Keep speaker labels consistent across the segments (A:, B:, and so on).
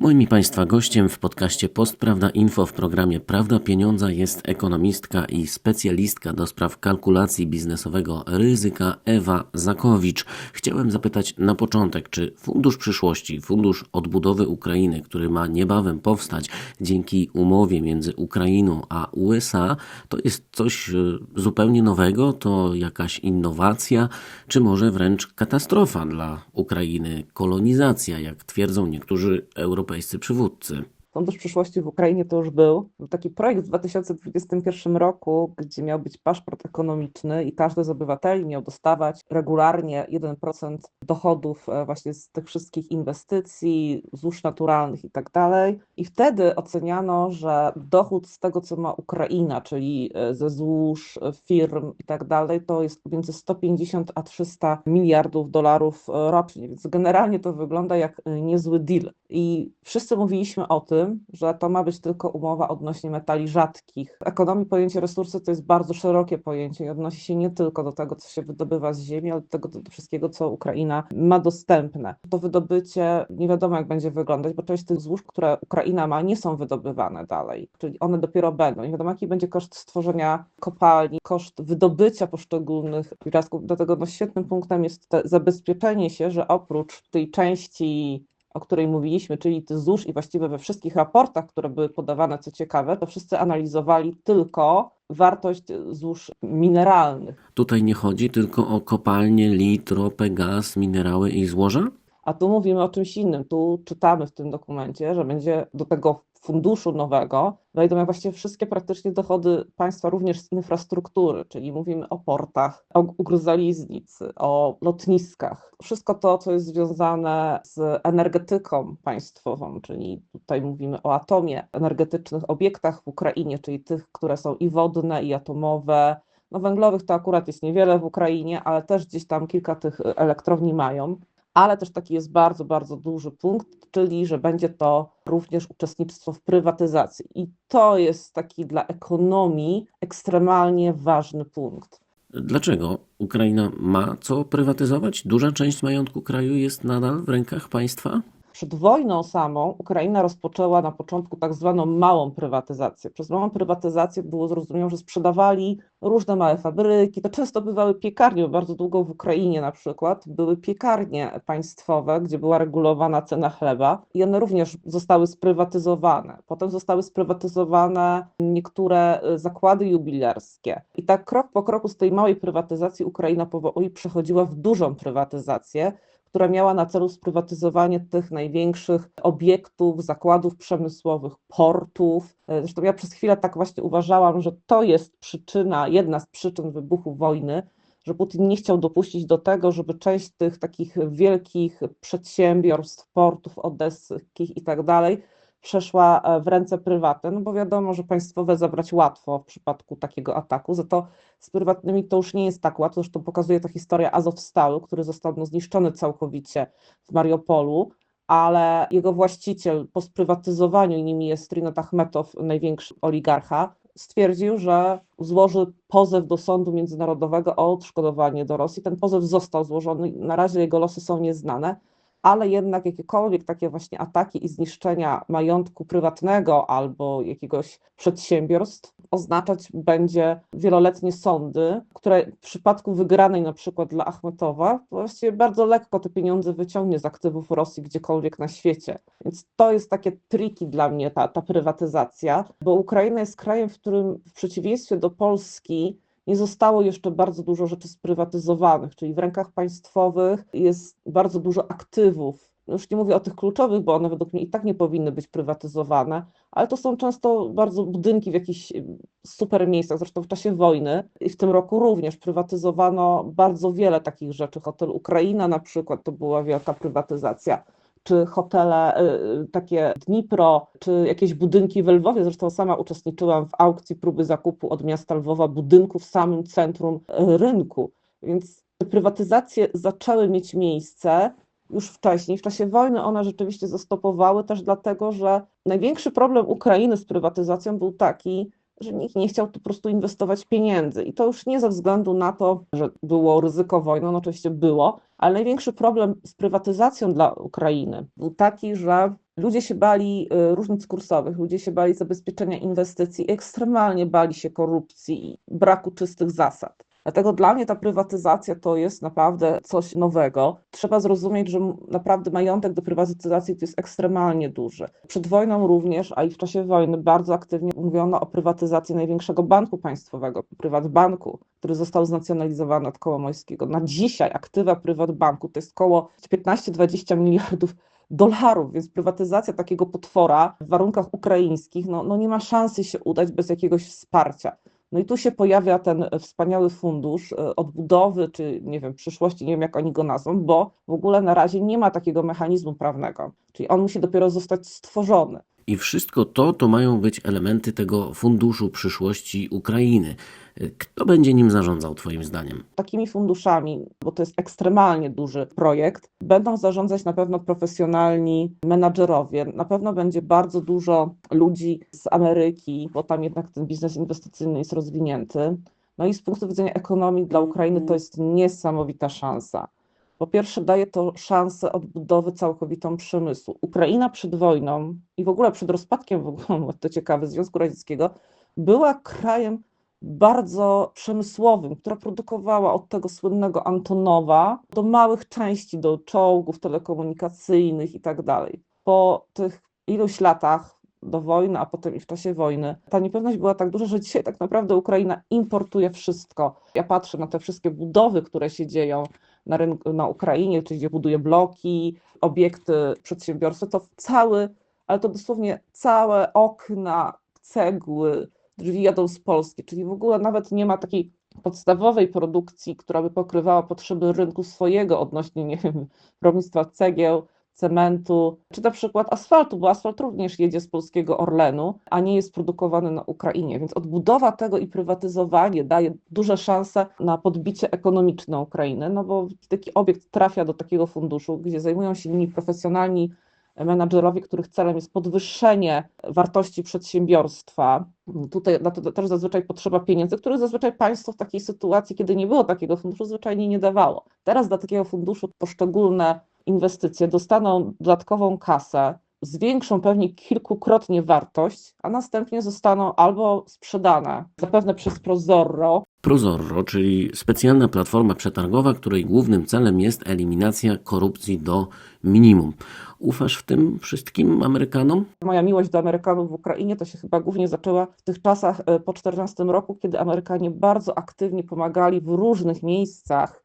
A: Moim i Państwa gościem w podcaście Postprawda Info w programie Prawda Pieniądza jest ekonomistka i specjalistka do spraw kalkulacji biznesowego ryzyka Ewa Zakowicz. Chciałem zapytać na początek, czy Fundusz Przyszłości, Fundusz Odbudowy Ukrainy, który ma niebawem powstać dzięki umowie między Ukrainą a USA, to jest coś e, zupełnie nowego, to jakaś innowacja, czy może wręcz katastrofa dla Ukrainy, kolonizacja, jak twierdzą niektórzy europejscy przywódcy.
B: Fundusz Przyszłości w Ukrainie to już był. Był taki projekt w 2021 roku, gdzie miał być paszport ekonomiczny i każdy z obywateli miał dostawać regularnie 1% dochodów e, właśnie z tych wszystkich inwestycji, złóż naturalnych i tak dalej. I wtedy oceniano, że dochód z tego, co ma Ukraina, czyli e, ze złóż, e, firm i tak dalej, to jest między 150 a 300 miliardów dolarów rocznie. Więc generalnie to wygląda jak niezły deal. I wszyscy mówiliśmy o tym, że to ma być tylko umowa odnośnie metali rzadkich. W ekonomii pojęcie resursy to jest bardzo szerokie pojęcie i odnosi się nie tylko do tego, co się wydobywa z ziemi, ale do tego do wszystkiego, co Ukraina ma dostępne. To wydobycie nie wiadomo, jak będzie wyglądać, bo część tych złóż, które Ukraina ma, nie są wydobywane dalej, czyli one dopiero będą. Nie wiadomo, jaki będzie koszt stworzenia kopalni, koszt wydobycia poszczególnych piasków. Dlatego no, świetnym punktem jest zabezpieczenie się, że oprócz tej części o której mówiliśmy, czyli ZUS i właściwie we wszystkich raportach, które były podawane, co ciekawe, to wszyscy analizowali tylko wartość złóż mineralnych.
A: Tutaj nie chodzi tylko o kopalnie, lit, ropę, gaz, minerały i złoża?
B: A tu mówimy o czymś innym. Tu czytamy w tym dokumencie, że będzie do tego funduszu nowego wejdą jak właściwie wszystkie praktycznie dochody państwa, również z infrastruktury, czyli mówimy o portach, o ugrozaliznicy, o lotniskach. Wszystko to, co jest związane z energetyką państwową, czyli tutaj mówimy o atomie, energetycznych obiektach w Ukrainie, czyli tych, które są i wodne, i atomowe, no węglowych to akurat jest niewiele w Ukrainie, ale też gdzieś tam kilka tych elektrowni mają ale też taki jest bardzo, bardzo duży punkt, czyli że będzie to również uczestnictwo w prywatyzacji. I to jest taki dla ekonomii ekstremalnie ważny punkt.
A: Dlaczego Ukraina ma co prywatyzować? Duża część majątku kraju jest nadal w rękach państwa?
B: Przed wojną samą Ukraina rozpoczęła na początku tak zwaną małą prywatyzację. Przez małą prywatyzację było zrozumiałe, że sprzedawali różne małe fabryki. To często bywały piekarnie, bardzo długo w Ukrainie na przykład były piekarnie państwowe, gdzie była regulowana cena chleba i one również zostały sprywatyzowane. Potem zostały sprywatyzowane niektóre y, zakłady jubilerskie. I tak krok po kroku z tej małej prywatyzacji Ukraina powoli przechodziła w dużą prywatyzację która miała na celu sprywatyzowanie tych największych obiektów, zakładów przemysłowych, portów. E, zresztą ja przez chwilę tak właśnie uważałam, że to jest przyczyna, jedna z przyczyn wybuchu wojny, że Putin nie chciał dopuścić do tego, żeby część tych takich wielkich przedsiębiorstw, portów odeskich i tak dalej, przeszła e, w ręce prywatne, no bo wiadomo, że państwowe zabrać łatwo w przypadku takiego ataku, za to z prywatnymi to już nie jest tak łatwo, zresztą pokazuje to historia Azowstalu, który został no, zniszczony całkowicie w Mariupolu, ale jego właściciel po sprywatyzowaniu, nimi jest Rinat Achmetow, największy oligarcha, stwierdził, że złoży pozew do sądu międzynarodowego o odszkodowanie do Rosji. Ten pozew został złożony, na razie jego losy są nieznane, ale jednak jakiekolwiek takie właśnie ataki i zniszczenia majątku prywatnego albo jakiegoś przedsiębiorstw oznaczać będzie wieloletnie sądy, które w przypadku wygranej na przykład dla Achmetowa właściwie bardzo lekko te pieniądze wyciągnie z aktywów Rosji gdziekolwiek na świecie. Więc to jest takie triki dla mnie ta, ta prywatyzacja, bo Ukraina jest krajem, w którym w przeciwieństwie do Polski nie zostało jeszcze bardzo dużo rzeczy sprywatyzowanych, czyli w rękach państwowych jest bardzo dużo aktywów. Już nie mówię o tych kluczowych, bo one według mnie i tak nie powinny być prywatyzowane, ale to są często bardzo budynki w jakichś super miejscach. Zresztą w czasie wojny i w tym roku również prywatyzowano bardzo wiele takich rzeczy. Hotel Ukraina na przykład to była wielka prywatyzacja czy hotele y, takie Dnipro, czy jakieś budynki w Lwowie. Zresztą sama uczestniczyłam w aukcji próby zakupu od miasta Lwowa budynku w samym centrum y, rynku. Więc prywatyzacje zaczęły mieć miejsce już wcześniej. W czasie wojny one rzeczywiście zastopowały też dlatego, że największy problem Ukrainy z prywatyzacją był taki, że nikt nie chciał po prostu inwestować pieniędzy. I to już nie ze względu na to, że było ryzyko wojny, no oczywiście było, ale największy problem z prywatyzacją dla Ukrainy był taki, że Ludzie się bali y, różnic kursowych, ludzie się bali zabezpieczenia inwestycji, ekstremalnie bali się korupcji i braku czystych zasad. Dlatego dla mnie ta prywatyzacja to jest naprawdę coś nowego. Trzeba zrozumieć, że naprawdę majątek do prywatyzacji to jest ekstremalnie duży. Przed wojną również, a i w czasie wojny bardzo aktywnie mówiono o prywatyzacji największego banku państwowego, Prywatbanku, który został znacjonalizowany od Kołomojskiego. Na dzisiaj aktywa Prywatbanku to jest około 15-20 miliardów dolarów, więc prywatyzacja takiego potwora w warunkach ukraińskich no, no nie ma szansy się udać bez jakiegoś wsparcia. No i tu się pojawia ten wspaniały fundusz e, odbudowy, czy nie wiem, przyszłości, nie wiem jak oni go nazwą, bo w ogóle na razie nie ma takiego mechanizmu prawnego, czyli on musi dopiero zostać stworzony.
A: I wszystko to to mają być elementy tego funduszu przyszłości Ukrainy. Kto będzie nim zarządzał, Twoim zdaniem?
B: Takimi funduszami, bo to jest ekstremalnie duży projekt, będą zarządzać na pewno profesjonalni menadżerowie. Na pewno będzie bardzo dużo ludzi z Ameryki, bo tam jednak ten biznes inwestycyjny jest rozwinięty. No i z punktu widzenia ekonomii dla Ukrainy to jest niesamowita szansa. Po pierwsze, daje to szansę odbudowy całkowitą przemysłu. Ukraina przed wojną i w ogóle przed rozpadkiem, w ogóle, to ciekawe, Związku Radzieckiego, była krajem bardzo przemysłowym, która produkowała od tego słynnego Antonowa do małych części, do czołgów telekomunikacyjnych i tak dalej. Po tych iluś latach do wojny, a potem i w czasie wojny, ta niepewność była tak duża, że dzisiaj tak naprawdę Ukraina importuje wszystko. Ja patrzę na te wszystkie budowy, które się dzieją na, rynku, na Ukrainie, czyli gdzie buduje bloki, obiekty, przedsiębiorstwa, to cały, ale to dosłownie całe okna, cegły, drzwi jadą z Polski, czyli w ogóle nawet nie ma takiej podstawowej produkcji, która by pokrywała potrzeby rynku swojego odnośnie, nie wiem, rolnictwa cegieł, cementu, czy na przykład asfaltu, bo asfalt również jedzie z polskiego Orlenu, a nie jest produkowany na Ukrainie. Więc odbudowa tego i prywatyzowanie daje duże szanse na podbicie ekonomiczne Ukrainy, no bo taki obiekt trafia do takiego funduszu, gdzie zajmują się nimi profesjonalni menadżerowie, których celem jest podwyższenie wartości przedsiębiorstwa. Tutaj też zazwyczaj potrzeba pieniędzy, których zazwyczaj państwo w takiej sytuacji, kiedy nie było takiego funduszu, zwyczajnie nie dawało. Teraz dla takiego funduszu poszczególne inwestycje dostaną dodatkową kasę, zwiększą pewnie kilkukrotnie wartość, a następnie zostaną albo sprzedane, zapewne przez Prozorro,
A: Prozorro, czyli specjalna platforma przetargowa, której głównym celem jest eliminacja korupcji do minimum. Ufasz w tym wszystkim Amerykanom?
B: Moja miłość do Amerykanów w Ukrainie to się chyba głównie zaczęła w tych czasach e, po 14 roku, kiedy Amerykanie bardzo aktywnie pomagali w różnych miejscach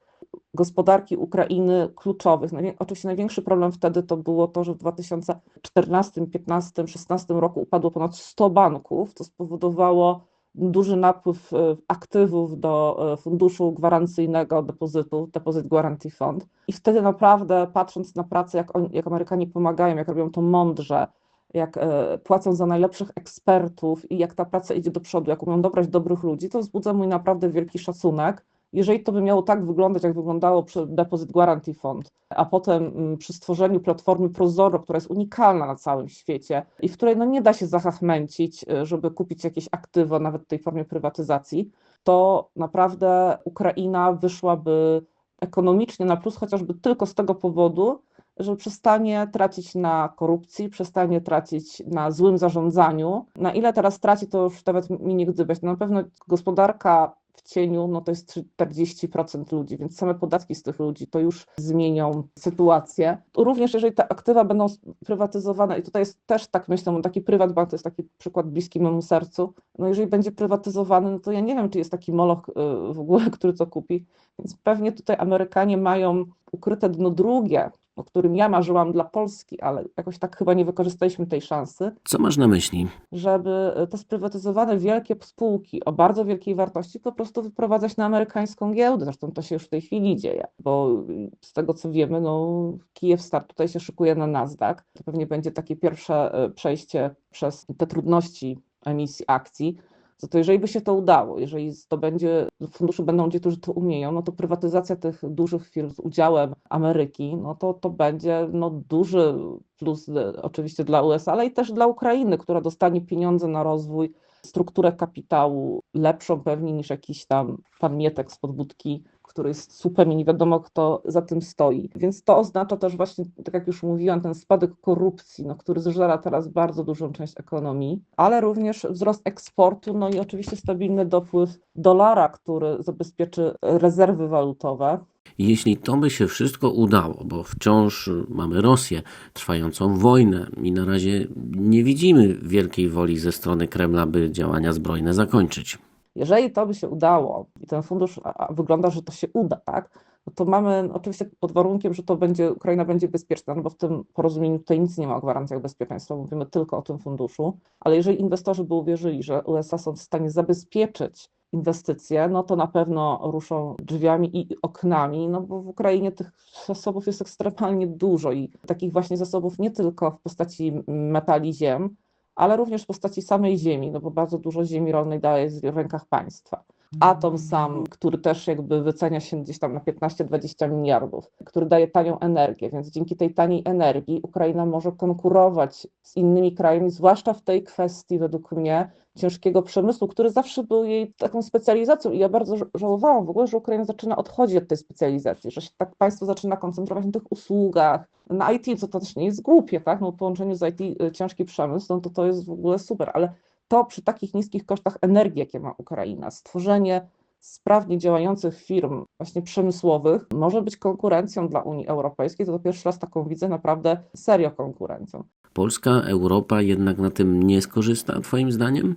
B: gospodarki Ukrainy kluczowych. Oczywiście największy problem wtedy to było to, że w 2014, 15, 16 roku upadło ponad 100 banków, co spowodowało duży napływ e, aktywów do e, funduszu gwarancyjnego depozytu, Deposit Guarantee Fund. I wtedy naprawdę patrząc na pracę, jak, jak Amerykanie pomagają, jak robią to mądrze, jak e, płacą za najlepszych ekspertów i jak ta praca idzie do przodu, jak umieją dobrać dobrych ludzi, to wzbudza mój naprawdę wielki szacunek. Jeżeli to by miało tak wyglądać, jak wyglądało Deposit Guarantee Fund, a potem mm, przy stworzeniu platformy Prozorro, która jest unikalna na całym świecie i w której no nie da się zachachmęcić, y, żeby kupić jakieś aktywo, nawet w tej formie prywatyzacji, to naprawdę Ukraina wyszłaby ekonomicznie na plus, chociażby tylko z tego powodu, że przestanie tracić na korupcji, przestanie tracić na złym zarządzaniu. Na ile teraz traci, to już nawet mi nie gdybać. Na pewno gospodarka cieniu, no to jest 40% ludzi, więc same podatki z tych ludzi to już zmienią sytuację. Również jeżeli te aktywa będą prywatyzowane, i tutaj jest też tak myślę, bo taki prywat bank to jest taki przykład bliski memu sercu, no jeżeli będzie prywatyzowany, no to ja nie wiem, czy jest taki moloch y, w ogóle, który to kupi, więc pewnie tutaj Amerykanie mają ukryte dno drugie, o którym ja marzyłam dla Polski, ale jakoś tak chyba nie wykorzystaliśmy tej szansy,
A: Co masz na myśli?
B: żeby te sprywatyzowane wielkie spółki o bardzo wielkiej wartości po prostu wyprowadzać na amerykańską giełdę. Zresztą to się już w tej chwili dzieje, bo z tego co wiemy, no Kijów Start tutaj się szykuje na Nasdaq. To pewnie będzie takie pierwsze e, przejście przez te trudności emisji akcji. Co to jeżeli by się to udało, jeżeli to będzie, w funduszu będą ludzie, którzy to umieją, no to prywatyzacja tych dużych firm z udziałem Ameryki, no to to będzie no, duży plus e, oczywiście dla USA, ale i też dla Ukrainy, która dostanie pieniądze na rozwój, strukturę kapitału lepszą pewnie niż jakiś tam pan Mietek z podbudki, który jest słupem nie wiadomo, kto za tym stoi. Więc to oznacza też właśnie, tak jak już mówiłam, ten spadek korupcji, no, który zżera teraz bardzo dużą część ekonomii, ale również wzrost eksportu, no i oczywiście stabilny dopływ dolara, który zabezpieczy rezerwy walutowe.
A: Jeśli to by się wszystko udało, bo wciąż mamy Rosję, trwającą wojnę i na razie nie widzimy wielkiej woli ze strony Kremla, by działania zbrojne zakończyć.
B: Jeżeli to by się udało i ten fundusz, wygląda, że to się uda, tak, no to mamy oczywiście pod warunkiem, że to będzie, Ukraina będzie bezpieczna, no bo w tym porozumieniu tutaj nic nie ma o gwarancjach bezpieczeństwa, mówimy tylko o tym funduszu, ale jeżeli inwestorzy by uwierzyli, że USA są w stanie zabezpieczyć inwestycje, no to na pewno ruszą drzwiami i oknami, no bo w Ukrainie tych zasobów jest ekstremalnie dużo i takich właśnie zasobów nie tylko w postaci metali ziem, ale również w postaci samej ziemi, no bo bardzo dużo ziemi rolnej dalej jest w rękach państwa. Atom sam, który też jakby wycenia się gdzieś tam na 15-20 miliardów, który daje tanią energię, więc dzięki tej taniej energii Ukraina może konkurować z innymi krajami, zwłaszcza w tej kwestii według mnie ciężkiego przemysłu, który zawsze był jej taką specjalizacją. I ja bardzo żałowałam w ogóle, że Ukraina zaczyna odchodzić od tej specjalizacji, że się tak państwo zaczyna koncentrować na tych usługach, na IT, co to też nie jest głupie, tak, no połączeniu z IT ciężki przemysł, no to to jest w ogóle super, ale to przy takich niskich kosztach energii, jakie ma Ukraina, stworzenie sprawnie działających firm właśnie przemysłowych może być konkurencją dla Unii Europejskiej. To, to pierwszy raz taką widzę naprawdę serio konkurencją.
A: Polska, Europa jednak na tym nie skorzysta, Twoim zdaniem?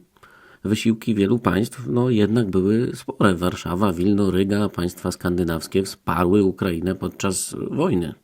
A: Wysiłki wielu państw no, jednak były spore. Warszawa, Wilno, Ryga, państwa skandynawskie wsparły Ukrainę podczas wojny.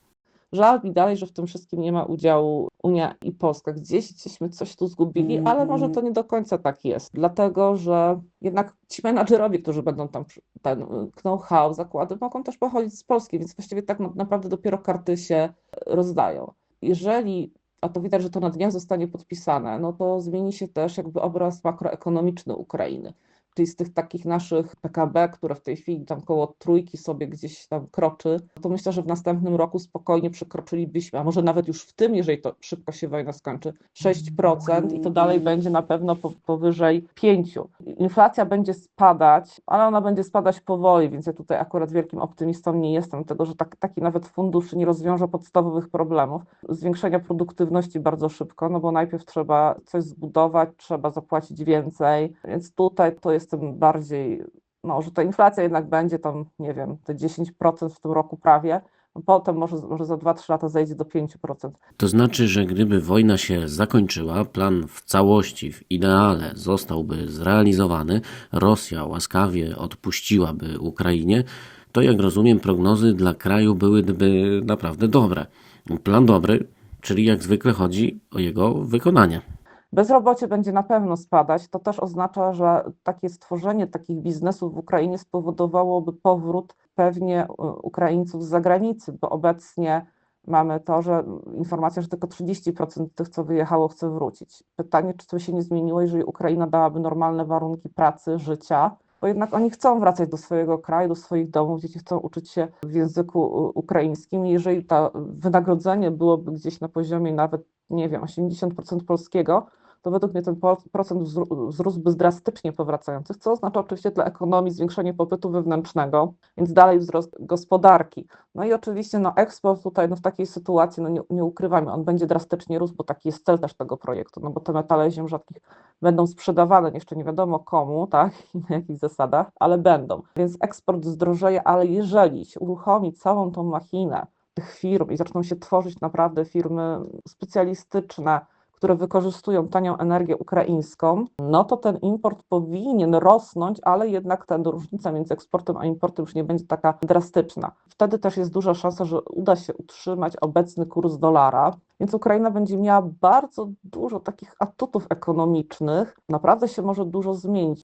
B: Żal mi dalej, że w tym wszystkim nie ma udziału Unia i Polska. Gdzieś gdzieśmy coś tu zgubili, ale może to nie do końca tak jest, dlatego że jednak ci menadżerowie, którzy będą tam ten know-how, zakłady, mogą też pochodzić z Polski, więc właściwie tak naprawdę dopiero karty się rozdają. Jeżeli a to widać, że to na dniach zostanie podpisane, no to zmieni się też jakby obraz makroekonomiczny Ukrainy czyli z tych takich naszych PKB, które w tej chwili tam koło trójki sobie gdzieś tam kroczy, to myślę, że w następnym roku spokojnie przekroczylibyśmy, a może nawet już w tym, jeżeli to szybko się wojna skończy, 6% i to dalej będzie na pewno powyżej 5%. Inflacja będzie spadać, ale ona będzie spadać powoli, więc ja tutaj akurat wielkim optymistą nie jestem, dlatego że tak, taki nawet fundusz nie rozwiąże podstawowych problemów. Zwiększenia produktywności bardzo szybko, no bo najpierw trzeba coś zbudować, trzeba zapłacić więcej, więc tutaj to jest jestem bardziej, no, że ta inflacja jednak będzie tam, nie wiem, te 10% w tym roku prawie, potem może, może za 2-3 lata zejdzie do 5%.
A: To znaczy, że gdyby wojna się zakończyła, plan w całości, w ideale zostałby zrealizowany, Rosja łaskawie odpuściłaby Ukrainie, to jak rozumiem, prognozy dla kraju byłyby naprawdę dobre. Plan dobry, czyli jak zwykle chodzi o jego wykonanie.
B: Bezrobocie będzie na pewno spadać. To też oznacza, że takie stworzenie takich biznesów w Ukrainie spowodowałoby powrót pewnie Ukraińców z zagranicy, bo obecnie mamy to, że informacja, że tylko 30% tych, co wyjechało, chce wrócić. Pytanie, czy to się nie zmieniło, jeżeli Ukraina dałaby normalne warunki pracy, życia, bo jednak oni chcą wracać do swojego kraju, do swoich domów, dzieci chcą uczyć się w języku ukraińskim. Jeżeli to wynagrodzenie byłoby gdzieś na poziomie nawet, nie wiem, 80% polskiego, to według mnie ten procent wzrósłby drastycznie powracających, co oznacza oczywiście dla ekonomii zwiększenie popytu wewnętrznego, więc dalej wzrost gospodarki. No i oczywiście no, eksport tutaj no, w takiej sytuacji, no nie, nie ukrywajmy, on będzie drastycznie rósł, bo taki jest cel też tego projektu, no bo te metale ziem rzadkich będą sprzedawane, jeszcze nie wiadomo komu, tak, i na jakich zasadach, ale będą. Więc eksport zdrożeje, ale jeżeli się uruchomi całą tą machinę tych firm i zaczną się tworzyć naprawdę firmy specjalistyczne, które wykorzystują tanią energię ukraińską, no to ten import powinien rosnąć, ale jednak ta różnica między eksportem a importem już nie będzie taka drastyczna. Wtedy też jest duża szansa, że uda się utrzymać obecny kurs dolara, więc Ukraina będzie miała bardzo dużo takich atutów ekonomicznych. Naprawdę się może dużo zmienić.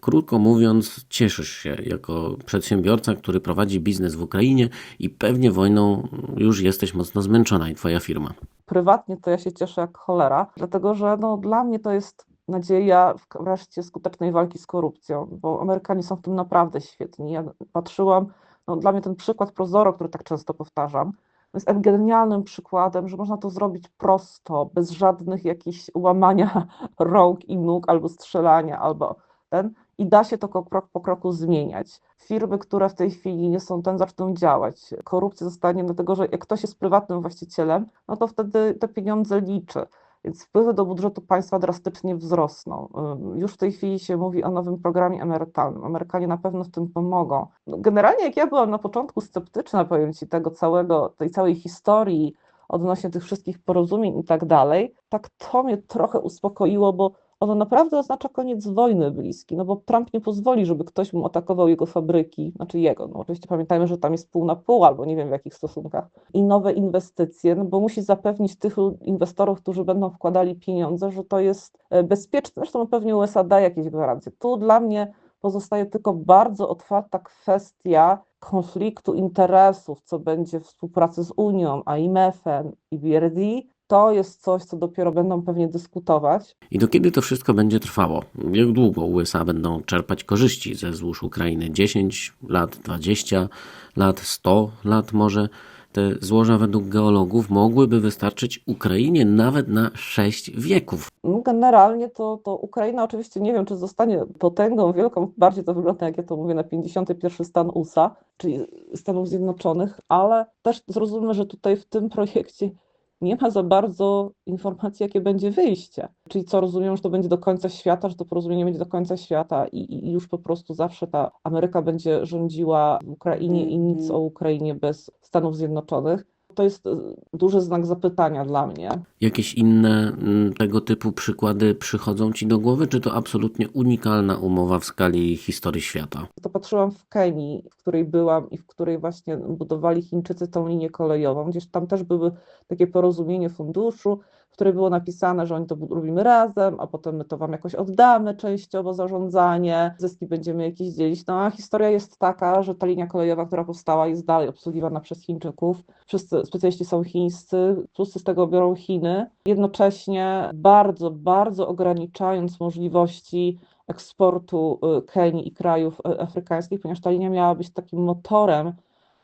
A: Krótko mówiąc, cieszysz się jako przedsiębiorca, który prowadzi biznes w Ukrainie i pewnie wojną już jesteś mocno zmęczona i twoja firma
B: prywatnie to ja się cieszę jak cholera, dlatego że no, dla mnie to jest nadzieja wreszcie skutecznej walki z korupcją, bo Amerykanie są w tym naprawdę świetni. Ja patrzyłam, no, dla mnie ten przykład Prozoro, który tak często powtarzam, jest genialnym przykładem, że można to zrobić prosto, bez żadnych jakichś łamania rąk i nóg, albo strzelania, albo ten. I da się to krok po kroku zmieniać. Firmy, które w tej chwili nie są ten, zaczną działać. Korupcja zostanie, dlatego że jak ktoś jest prywatnym właścicielem, no to wtedy te pieniądze liczy. Więc wpływy do budżetu państwa drastycznie wzrosną. Już w tej chwili się mówi o nowym programie emerytalnym. Amerykanie na pewno w tym pomogą. No, generalnie, jak ja byłam na początku sceptyczna, powiem Ci, tego całego, tej całej historii odnośnie tych wszystkich porozumień i tak dalej, tak to mnie trochę uspokoiło, bo ono naprawdę oznacza koniec wojny bliski, no bo Trump nie pozwoli, żeby ktoś mu atakował jego fabryki, znaczy jego, no oczywiście pamiętajmy, że tam jest pół na pół, albo nie wiem w jakich stosunkach, i nowe inwestycje, no bo musi zapewnić tych inwestorów, którzy będą wkładali pieniądze, że to jest e, bezpieczne, zresztą pewnie USA da jakieś gwarancje. Tu dla mnie pozostaje tylko bardzo otwarta kwestia konfliktu interesów, co będzie w współpracy z Unią, IMF-em i BRD, to jest coś, co dopiero będą pewnie dyskutować.
A: I do kiedy to wszystko będzie trwało? Jak długo USA będą czerpać korzyści ze złóż Ukrainy? 10 lat, 20 lat, 100 lat może? Te złoża według geologów mogłyby wystarczyć Ukrainie nawet na 6 wieków.
B: No, generalnie to, to Ukraina oczywiście nie wiem, czy zostanie potęgą wielką, bardziej to wygląda, jak ja to mówię, na 51 stan USA, czyli Stanów Zjednoczonych, ale też zrozummy, że tutaj w tym projekcie nie ma za bardzo informacji, jakie będzie wyjście. Czyli co rozumiem, że to będzie do końca świata, że to porozumienie będzie do końca świata i, i już po prostu zawsze ta Ameryka będzie rządziła w Ukrainie i nic o Ukrainie bez Stanów Zjednoczonych. To jest e, duży znak zapytania dla mnie.
A: Jakieś inne mm, tego typu przykłady przychodzą Ci do głowy, czy to absolutnie unikalna umowa w skali historii świata?
B: To patrzyłam w Kenii, w której byłam i w której właśnie budowali Chińczycy tą linię kolejową, gdzieś tam też były takie porozumienie funduszu, w której było napisane, że oni to robimy razem, a potem my to wam jakoś oddamy częściowo zarządzanie, zyski będziemy jakieś dzielić. No a historia jest taka, że ta linia kolejowa, która powstała, jest dalej obsługiwana przez Chińczyków. Wszyscy specjaliści są chińscy, plusy z tego biorą Chiny, jednocześnie bardzo, bardzo ograniczając możliwości eksportu y, Kenii i krajów y, afrykańskich, ponieważ ta linia miała być takim motorem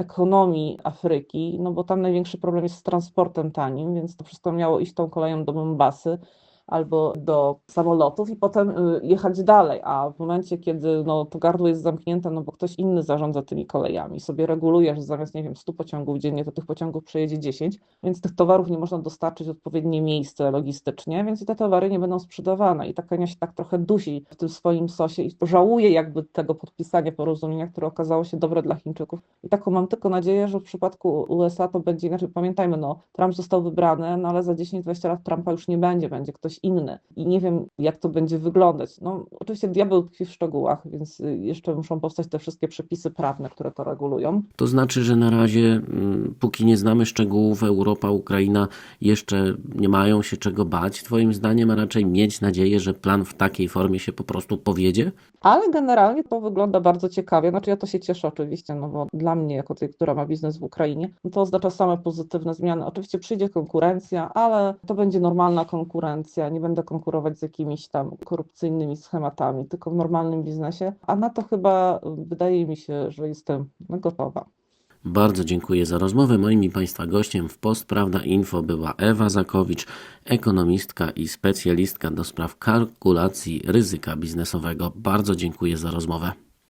B: ekonomii Afryki, no bo tam największy problem jest z transportem tanim, więc to wszystko miało iść tą koleją do Mombasy albo do samolotów i potem y, jechać dalej, a w momencie, kiedy no, to gardło jest zamknięte, no bo ktoś inny zarządza tymi kolejami, sobie reguluje, że zamiast, nie wiem, 100 pociągów dziennie, to tych pociągów przejedzie 10, więc tych towarów nie można dostarczyć w odpowiednie miejsce logistycznie, więc i te towary nie będą sprzedawane. I ta Kenia się tak trochę dusi w tym swoim sosie i żałuje jakby tego podpisania porozumienia, które okazało się dobre dla Chińczyków. I taką mam tylko nadzieję, że w przypadku USA to będzie inaczej, pamiętajmy, no Trump został wybrany, no ale za 10-20 lat Trumpa już nie będzie, będzie ktoś inny i nie wiem, jak to będzie wyglądać. No, oczywiście diabeł tkwi w szczegółach, więc y, jeszcze muszą powstać te wszystkie przepisy prawne, które to regulują.
A: To znaczy, że na razie, mm, póki nie znamy szczegółów, Europa, Ukraina jeszcze nie mają się czego bać, Twoim zdaniem, a raczej mieć nadzieję, że plan w takiej formie się po prostu powiedzie?
B: Ale generalnie to wygląda bardzo ciekawie. Znaczy, ja to się cieszę oczywiście, no bo dla mnie, jako tej, która ma biznes w Ukrainie, to oznacza same pozytywne zmiany. Oczywiście przyjdzie konkurencja, ale to będzie normalna konkurencja. Nie będę konkurować z jakimiś tam korupcyjnymi schematami, tylko w normalnym biznesie. A na to chyba wydaje mi się, że jestem gotowa.
A: Bardzo dziękuję za rozmowę. Moim i Państwa gościem w Post Prawda Info była Ewa Zakowicz, ekonomistka i specjalistka do spraw kalkulacji ryzyka biznesowego. Bardzo dziękuję za rozmowę.